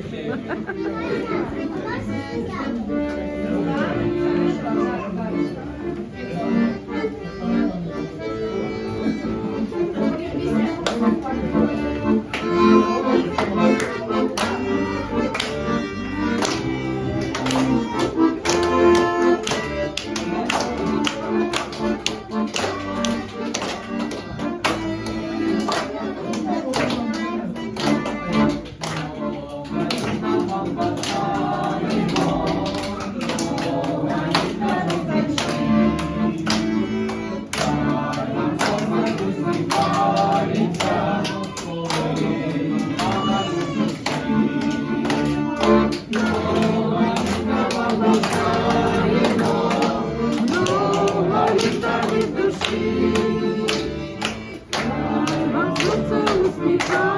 Thank you. Because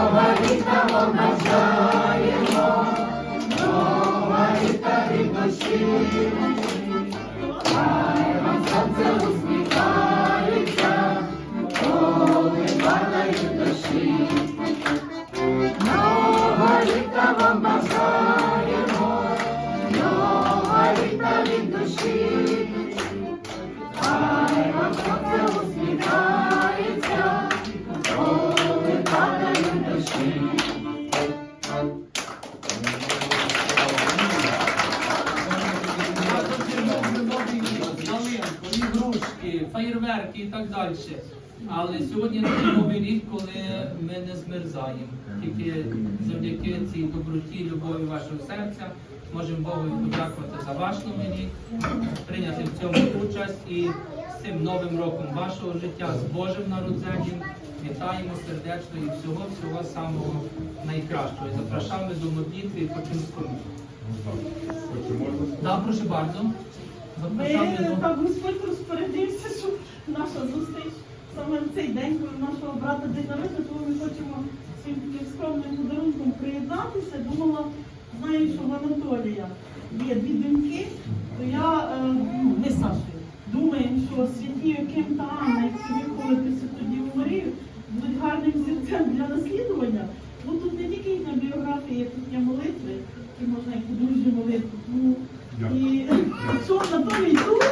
ігрушки, феєрверки і так далі. Але сьогодні такий новий рік, коли ми не змерзаємо. Тільки завдяки цій доброті, любові вашого серця можемо Богу подякувати за ваш новий рік, прийняти в цьому участь і з цим новим роком вашого життя, з Божим народженням. Вітаємо сердечно і всього всього самого найкращого. І запрошуємо до молитви і починку. Да, прошу bardzo. Ми так Господь розпорядився, що наша зустріч саме в цей день, коли нашого брата день народження, тому ми хочемо таким скромним подарунком приєднатися. Думала, знаю, що в Анатолія є дві доньки, то я, е, ну, ми Сашою, думаємо, що святі Яким та Анна, як собі тоді у Марію, будуть гарним зірцем для наслідування. Ну тут не тільки їхня біографія, тут є молитви, і можна і подружню молитву. Тому і на Анатолій тут,